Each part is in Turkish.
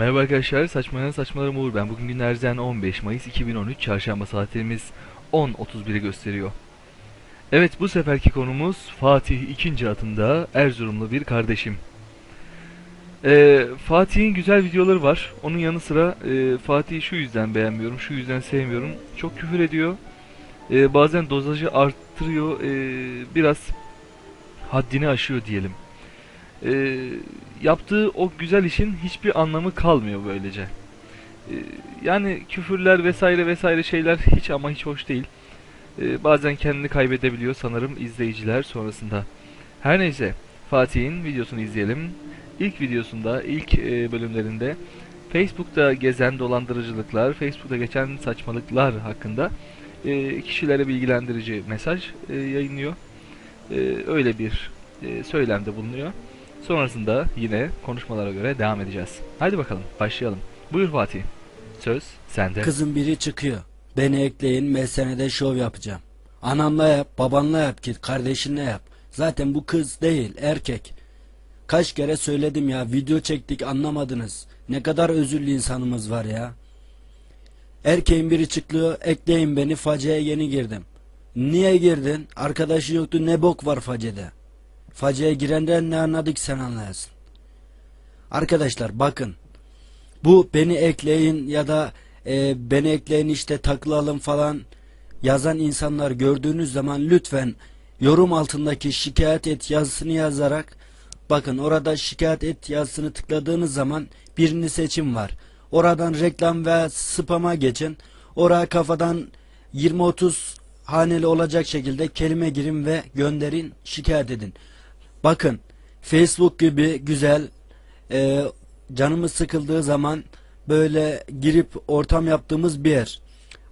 Merhaba arkadaşlar, Saçmalayan Saçmalarım Uğur ben. Bugün günlerden 15 Mayıs 2013, çarşamba saatlerimiz 10.31'i gösteriyor. Evet, bu seferki konumuz Fatih ikinci atında Erzurumlu bir kardeşim. Ee, Fatih'in güzel videoları var. Onun yanı sıra e, Fatih'i şu yüzden beğenmiyorum, şu yüzden sevmiyorum. Çok küfür ediyor. Ee, bazen dozajı arttırıyor. ee, biraz haddini aşıyor diyelim. Ee, yaptığı o güzel işin hiçbir anlamı kalmıyor böylece. Ee, yani küfürler vesaire vesaire şeyler hiç ama hiç hoş değil. Ee, bazen kendini kaybedebiliyor sanırım izleyiciler sonrasında. Her neyse Fatih'in videosunu izleyelim. İlk videosunda, ilk e, bölümlerinde Facebook'ta gezen dolandırıcılıklar, Facebook'ta geçen saçmalıklar hakkında e, kişilere bilgilendirici mesaj e, yayınlıyor. Öyle bir söylemde bulunuyor. Sonrasında yine konuşmalara göre devam edeceğiz. Haydi bakalım başlayalım. Buyur Fatih. Söz sende. Kızın biri çıkıyor. Beni ekleyin meslenede şov yapacağım. Anamla yap, babanla yap git, kardeşinle yap. Zaten bu kız değil, erkek. Kaç kere söyledim ya, video çektik anlamadınız. Ne kadar özürlü insanımız var ya. Erkeğin biri çıkıyor, ekleyin beni, faceye yeni girdim. Niye girdin? Arkadaşı yoktu, ne bok var facede? Faceye girenden ne anladık sen anlayasın. Arkadaşlar bakın. Bu beni ekleyin ya da e, beni ekleyin işte takılalım falan yazan insanlar gördüğünüz zaman lütfen yorum altındaki şikayet et yazısını yazarak bakın orada şikayet et yazısını tıkladığınız zaman birini seçim var. Oradan reklam ve spama geçin. Oraya kafadan 20-30 haneli olacak şekilde kelime girin ve gönderin şikayet edin. Bakın Facebook gibi güzel e, canımız sıkıldığı zaman böyle girip ortam yaptığımız bir yer.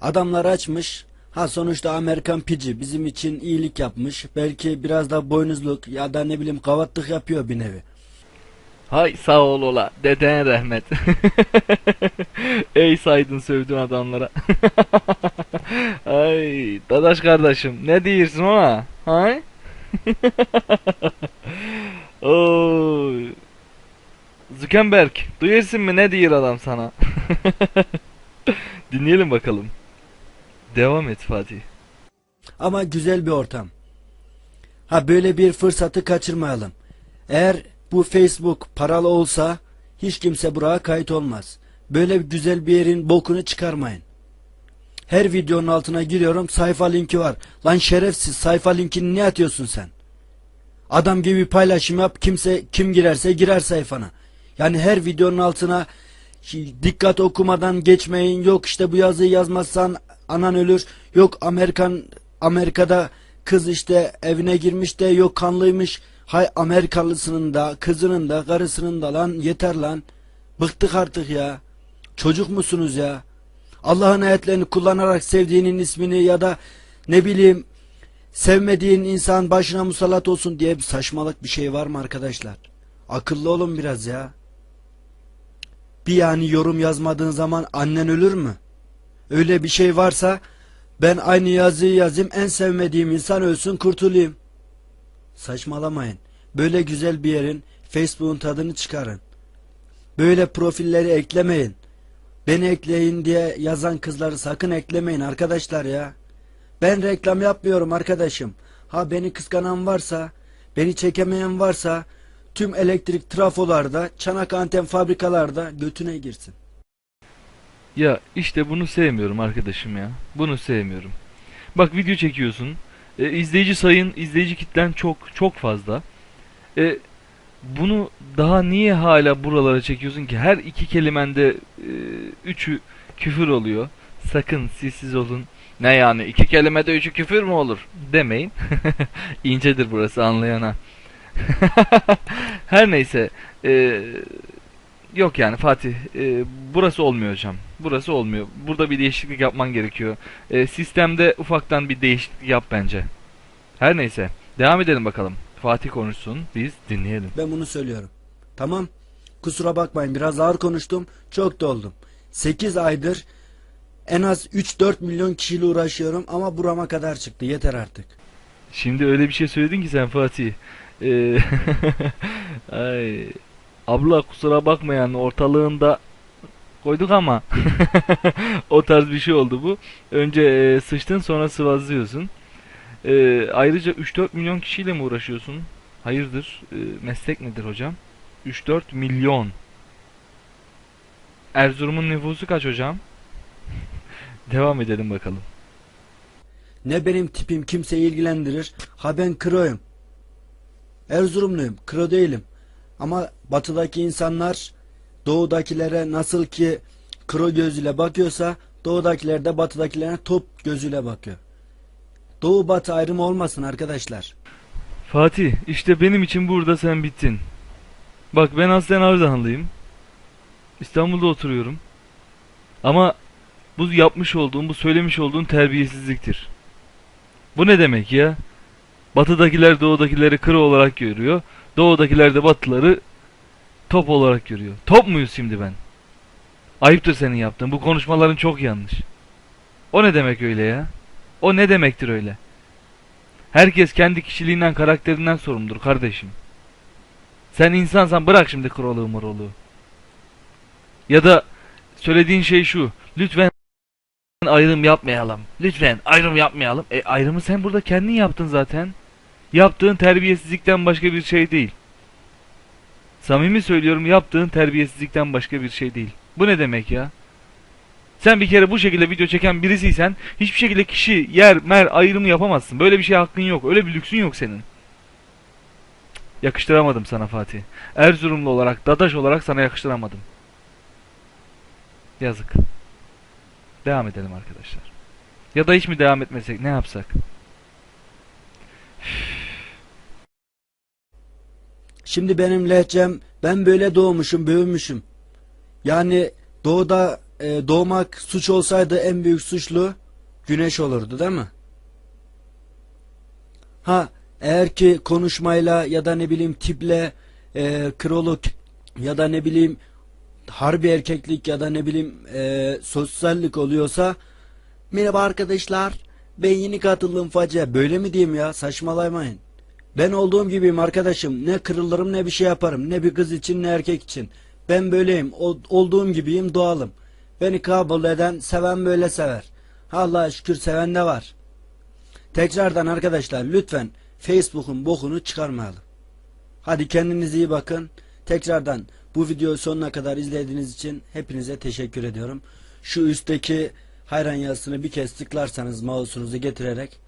Adamlar açmış. Ha sonuçta Amerikan pici bizim için iyilik yapmış. Belki biraz da boynuzluk ya da ne bileyim kavatlık yapıyor bir nevi. Hay sağ ol ola. Deden rahmet. Ey saydın sövdüğün adamlara. Ay dadaş kardeşim ne diyorsun ona? Hay? Oy. Zuckerberg duyuyorsun mu ne diyor adam sana? Dinleyelim bakalım. Devam et Fatih. Ama güzel bir ortam. Ha böyle bir fırsatı kaçırmayalım. Eğer bu Facebook paralı olsa hiç kimse buraya kayıt olmaz. Böyle güzel bir yerin bokunu çıkarmayın. Her videonun altına giriyorum sayfa linki var. Lan şerefsiz sayfa linkini niye atıyorsun sen? Adam gibi paylaşım yap kimse kim girerse girer sayfana. Yani her videonun altına dikkat okumadan geçmeyin. Yok işte bu yazıyı yazmazsan anan ölür. Yok Amerikan Amerika'da kız işte evine girmiş de yok kanlıymış. Hay Amerikalısının da kızının da karısının da lan yeter lan. Bıktık artık ya. Çocuk musunuz ya? Allah'ın ayetlerini kullanarak sevdiğinin ismini ya da ne bileyim sevmediğin insan başına musallat olsun diye bir saçmalık bir şey var mı arkadaşlar? Akıllı olun biraz ya. Bir yani yorum yazmadığın zaman annen ölür mü? Öyle bir şey varsa ben aynı yazıyı yazayım en sevmediğim insan ölsün kurtulayım. Saçmalamayın. Böyle güzel bir yerin Facebook'un tadını çıkarın. Böyle profilleri eklemeyin. Beni ekleyin diye yazan kızları sakın eklemeyin arkadaşlar ya. Ben reklam yapmıyorum arkadaşım. Ha beni kıskanan varsa, beni çekemeyen varsa tüm elektrik trafolarda, çanak anten fabrikalarda götüne girsin. Ya işte bunu sevmiyorum arkadaşım ya. Bunu sevmiyorum. Bak video çekiyorsun. E, izleyici sayın, izleyici kitlen çok çok fazla. E, bunu daha niye hala buralara çekiyorsun ki? Her iki kelimende e, üçü küfür oluyor. Sakın sessiz olun. Ne yani iki kelimede üçü küfür mü olur? Demeyin. İncedir burası anlayana. Her neyse. E, Yok yani Fatih, e, burası olmuyor hocam. Burası olmuyor. Burada bir değişiklik yapman gerekiyor. E, sistemde ufaktan bir değişiklik yap bence. Her neyse, devam edelim bakalım. Fatih konuşsun, biz dinleyelim. Ben bunu söylüyorum. Tamam. Kusura bakmayın biraz ağır konuştum. Çok doldum. 8 aydır en az 3-4 milyon kişiyle uğraşıyorum ama burama kadar çıktı. Yeter artık. Şimdi öyle bir şey söyledin ki sen Fatih. E, ay, abla kusura bakma yani ortalığında koyduk ama o tarz bir şey oldu bu. Önce e, sıçtın sonra sıvazlıyorsun. E, ayrıca 3-4 milyon kişiyle mi uğraşıyorsun? Hayırdır? E, meslek nedir hocam? 3-4 milyon. Erzurum'un nüfusu kaç hocam? Devam edelim bakalım. Ne benim tipim kimseyi ilgilendirir. Ha ben kroyum. Erzurumluyum. Kro değilim. Ama batıdaki insanlar doğudakilere nasıl ki kro gözüyle bakıyorsa doğudakiler de batıdakilere top gözüyle bakıyor. Doğu batı ayrımı olmasın arkadaşlar. Fatih, işte benim için burada sen bittin. Bak ben aslen Ardahanlıyım. İstanbul'da oturuyorum. Ama bu yapmış olduğun, bu söylemiş olduğun terbiyesizliktir. Bu ne demek ya? Batıdakiler doğudakileri kırı olarak görüyor. Doğudakiler de batıları top olarak görüyor. Top muyuz şimdi ben? Ayıptır senin yaptığın. Bu konuşmaların çok yanlış. O ne demek öyle ya? O ne demektir öyle? Herkes kendi kişiliğinden, karakterinden sorumludur kardeşim. Sen insansan bırak şimdi kroluğu moroluğu. Ya da söylediğin şey şu. Lütfen ayrım yapmayalım. Lütfen ayrım yapmayalım. E ayrımı sen burada kendin yaptın zaten. Yaptığın terbiyesizlikten başka bir şey değil. Samimi söylüyorum yaptığın terbiyesizlikten başka bir şey değil. Bu ne demek ya? Sen bir kere bu şekilde video çeken birisiysen hiçbir şekilde kişi, yer, mer ayrımı yapamazsın. Böyle bir şey hakkın yok. Öyle bir lüksün yok senin. Yakıştıramadım sana Fatih. Erzurumlu olarak, dadaş olarak sana yakıştıramadım. Yazık. Devam edelim arkadaşlar. Ya da hiç mi devam etmesek ne yapsak? Şimdi benim lehçem ben böyle doğmuşum, büyümüşüm. Yani doğuda e, doğmak suç olsaydı en büyük suçlu güneş olurdu değil mi? Ha eğer ki konuşmayla ya da ne bileyim tiple e, kroluk ya da ne bileyim harbi erkeklik ya da ne bileyim e, sosyallik oluyorsa merhaba arkadaşlar ben yeni katıldım facia böyle mi diyeyim ya saçmalamayın. Ben olduğum gibiyim arkadaşım. Ne kırılırım ne bir şey yaparım. Ne bir kız için ne erkek için. Ben böyleyim. Ol- olduğum gibiyim doğalım. Beni kabul eden seven böyle sever. Allah'a şükür seven de var. Tekrardan arkadaşlar lütfen Facebook'un bokunu çıkarmayalım. Hadi kendinize iyi bakın. Tekrardan bu videoyu sonuna kadar izlediğiniz için hepinize teşekkür ediyorum. Şu üstteki hayran yazısını bir kez tıklarsanız mouse'unuzu getirerek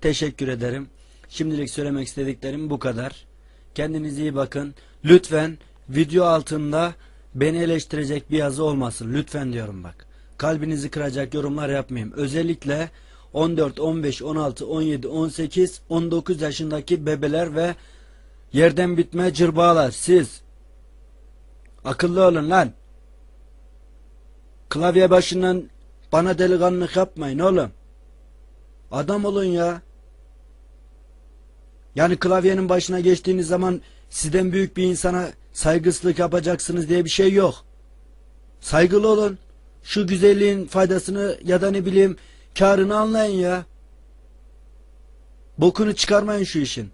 teşekkür ederim. Şimdilik söylemek istediklerim bu kadar. Kendinize iyi bakın. Lütfen video altında beni eleştirecek bir yazı olmasın. Lütfen diyorum bak. Kalbinizi kıracak yorumlar yapmayayım. Özellikle 14, 15, 16, 17, 18, 19 yaşındaki bebeler ve yerden bitme cırbağlar. Siz akıllı olun lan. Klavye başından bana delikanlılık yapmayın oğlum. Adam olun ya. Yani klavyenin başına geçtiğiniz zaman sizden büyük bir insana saygısızlık yapacaksınız diye bir şey yok. Saygılı olun. Şu güzelliğin faydasını ya da ne bileyim karını anlayın ya. Bokunu çıkarmayın şu işin.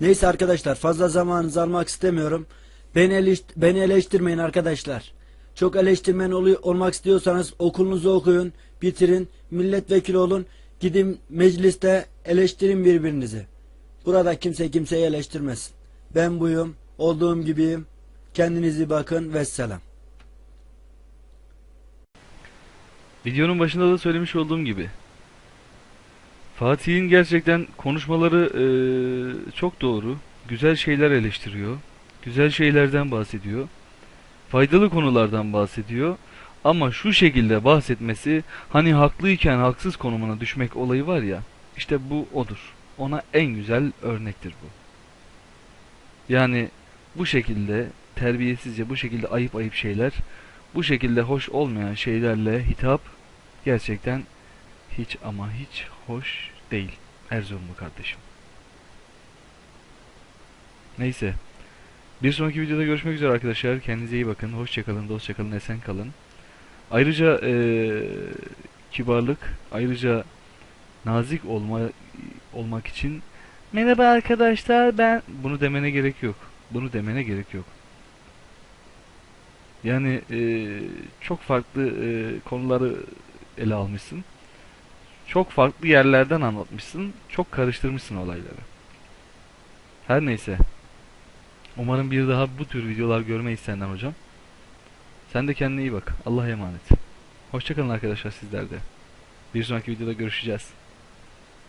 Neyse arkadaşlar fazla zamanınızı almak istemiyorum. Beni, eleşt- beni eleştirmeyin arkadaşlar. Çok eleştirmen oluyor, olmak istiyorsanız okulunuzu okuyun, bitirin, milletvekili olun, gidin mecliste eleştirin birbirinizi. Burada kimse kimseyi eleştirmesin. Ben buyum, olduğum gibiyim. Kendinize bakın ve selam. Videonun başında da söylemiş olduğum gibi Fatih'in gerçekten konuşmaları eee, çok doğru. Güzel şeyler eleştiriyor. Güzel şeylerden bahsediyor. Faydalı konulardan bahsediyor. Ama şu şekilde bahsetmesi hani haklıyken haksız konumuna düşmek olayı var ya işte bu odur. Ona en güzel örnektir bu. Yani bu şekilde terbiyesizce bu şekilde ayıp ayıp şeyler, bu şekilde hoş olmayan şeylerle hitap gerçekten hiç ama hiç hoş değil. Erzurumlu kardeşim. Neyse. Bir sonraki videoda görüşmek üzere arkadaşlar. Kendinize iyi bakın. Hoşçakalın, dostçakalın, esen kalın. Ayrıca eee, kibarlık, ayrıca nazik olma olmak için merhaba arkadaşlar ben bunu demene gerek yok. Bunu demene gerek yok. Yani eee, çok farklı eee, konuları ele almışsın. Çok farklı yerlerden anlatmışsın. Çok karıştırmışsın olayları. Her neyse. Umarım bir daha bu tür videolar görmeyi senden hocam. Sen de kendine iyi bak. Allah'a emanet. Hoşçakalın arkadaşlar sizler de. Bir sonraki videoda görüşeceğiz.